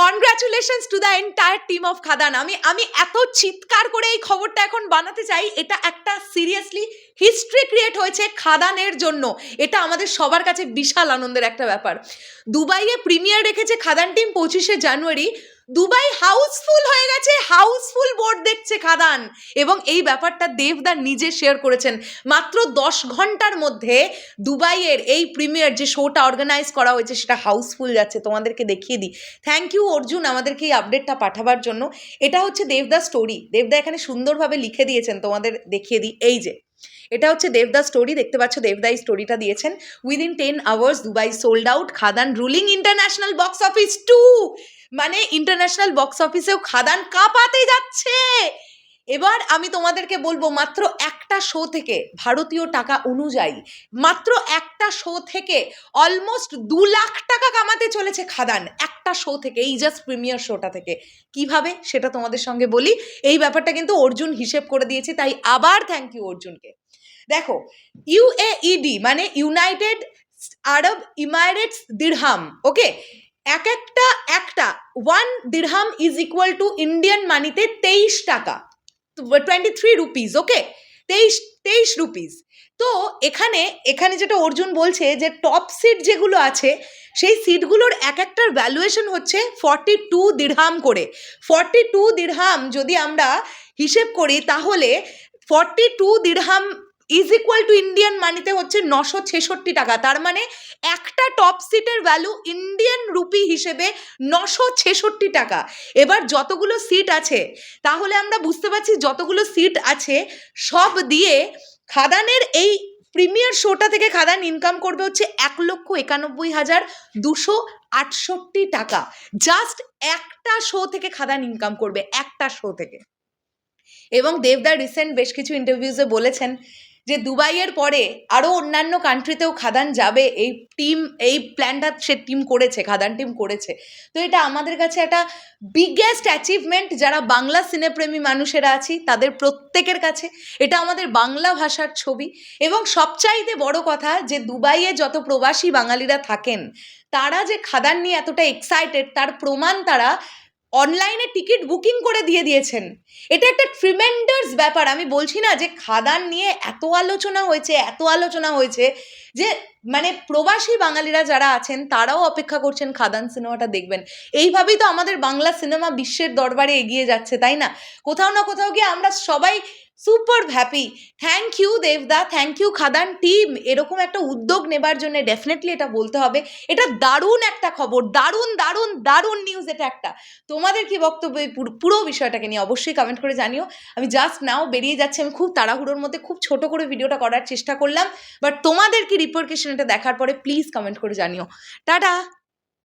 Congratulations to the entire team of Khadaan আমি আমি এত চিৎকার করে এই খবরটা এখন বানাতে চাই, এটা একটা সিরিয়াসলি হিস্ট্রি ক্রিয়েট হয়েছে খাদানের জন্য। এটা আমাদের সবার কাছে বিশাল আনন্দের একটা ব্যাপার। দুবাইয়ে প্রিমিয়ার রেখেছে খাদান টিম পঁচিশে জানুয়ারি দুবাই হাউসফুল হয়ে গেছে, হাউসফুল বোর্ড দেখছে খাদান। এবং এই ব্যাপারটা দেবদা নিজে শেয়ার করেছেন। মাত্র দশ ঘণ্টার মধ্যে দুবাইয়ের এই প্রিমিয়ার যে শোটা অর্গানাইজ করা হয়েছে, সেটা হাউসফুল যাচ্ছে। তোমাদেরকে দেখিয়ে দিই। থ্যাংক ইউ অর্জুন, আমাদেরকে এই আপডেটটা পাঠাবার জন্য। এটা হচ্ছে দেবদা স্টোরি দেবদা এখানে সুন্দরভাবে লিখে দিয়েছেন, তোমাদের দেখিয়ে দিই। এই যে, এটা হচ্ছে দেবদা স্টোরি দেখতে পাচ্ছ, দেবদা এই স্টোরিটা দিয়েছেন। Within ten hours Dubai sold out Khadaan ruling international box office too মানে ইন্টারন্যাশনাল বক্স অফিসেও খাদান কাঁপাতে যাচ্ছে। এবার আমি তোমাদেরকে বলব, মাত্র একটা শো থেকে ভারতীয় টাকা অনুযায়ী, মাত্র একটা শো থেকে অলমোস্ট দু লাখ টাকা কামাতে চলেছে খাদান। একটা শো থেকে, এই জাস্ট প্রিমিয়ার শোটা থেকে। কীভাবে? সেটা তোমাদের সঙ্গে বলি। এই ব্যাপারটা কিন্তু অর্জুন হিসেব করে দিয়েছে, তাই আবার থ্যাংক ইউ অর্জুনকে। দেখো ইউএইডি মানে ইউনাইটেড আরব ইমারেটস দিরহাম ওকে এক একটা একটা one dirham is equal to Indian মানিতে তেইশ টাকা। টোয়েন্টি থ্রি রুপিস ওকে তেইশ তেইশ রুপিস তো এখানে এখানে যেটা অর্জুন বলছে যে টপ সিট যেগুলো আছে, সেই সিটগুলোর এক একটার ভ্যালুয়েশন হচ্ছে ফর্টি টু দিরহাম করে। ফর্টি টু দিরহাম যদি আমরা হিসেব করি, তাহলে forty two dirham is equal to Indian মানিতে হচ্ছে নশো ছেষট্টি টাকা। তার মানে একটা টপ সিটের ভ্যালু ইন্ডিয়ান রুপি হিসেবে নশো ছেষট্টি টাকা। এবার যতগুলো সিট আছে, তাহলে আমরা বুঝতে পারছি যতগুলো সিট আছে, সব দিয়ে খাদানের এই প্রিমিয়ার শোটা থেকে খাদান ইনকাম করবে হচ্ছে এক লক্ষ একানব্বই হাজার দুশো আটষট্টি টাকা। জাস্ট একটা শো থেকে খাদান ইনকাম করবে, একটা শো থেকে। এবং দেবদার রিসেন্ট বেশ কিছু ইন্টারভিউসে বলেছেন যে দুবাইয়ের পরে আরও অন্যান্য কান্ট্রিতেও খাদান যাবে, এই টিম এই প্ল্যানটা সে টিম করেছে, খাদান টিম করেছে। তো এটা আমাদের কাছে একটা বিগেস্ট অ্যাচিভমেন্ট যারা বাংলা সিনেপ্রেমী মানুষেরা আছি, তাদের প্রত্যেকের কাছে। এটা আমাদের বাংলা ভাষার ছবি। এবং সবচাইতে বড় কথা, যে দুবাইয়ে যত প্রবাসী বাঙালিরা থাকেন, তারা যে খাদান নিয়ে এতটা এক্সাইটেড তার প্রমাণ তারা অনলাইনে টিকিট বুকিং করে দিয়ে দিয়েছেন। এটা একটা ট্রিমেন্ডাস ব্যাপার। আমি বলছি না যে খাদান নিয়ে এত আলোচনা হয়েছে, এত আলোচনা হয়েছে যে মানে প্রবাসী বাঙালিরা যারা আছেন, তারাও অপেক্ষা করছেন খাদান সিনেমাটা দেখবেন। এইভাবেই তো আমাদের বাংলা সিনেমা বিশ্বের দরবারে এগিয়ে যাচ্ছে, তাই না? কোথাও না কোথাও গিয়ে আমরা সবাই সুপার হ্যাপি থ্যাংক ইউ দেবদা থ্যাংক ইউ খাদান টিম এরকম একটা উদ্যোগ নেবার জন্য ডেফিনেটলি এটা বলতে হবে। এটা দারুণ একটা খবর। দারুণ দারুণ দারুণ নিউজ এটা একটা। তোমাদের কি বক্তব্য পুরো- বিষয়টাকে নিয়ে অবশ্যই কমেন্ট করে জানিও। আমি জাস্ট নাও বেরিয়ে যাচ্ছি। আমি খুব তাড়াহুড়োর মধ্যে খুব ছোট করে ভিডিওটা করার চেষ্টা করলাম। বাট তোমাদের কি রিপোর্কেশন এটা দেখার পরে প্লিজ কমেন্ট করে জানিও। টাটা!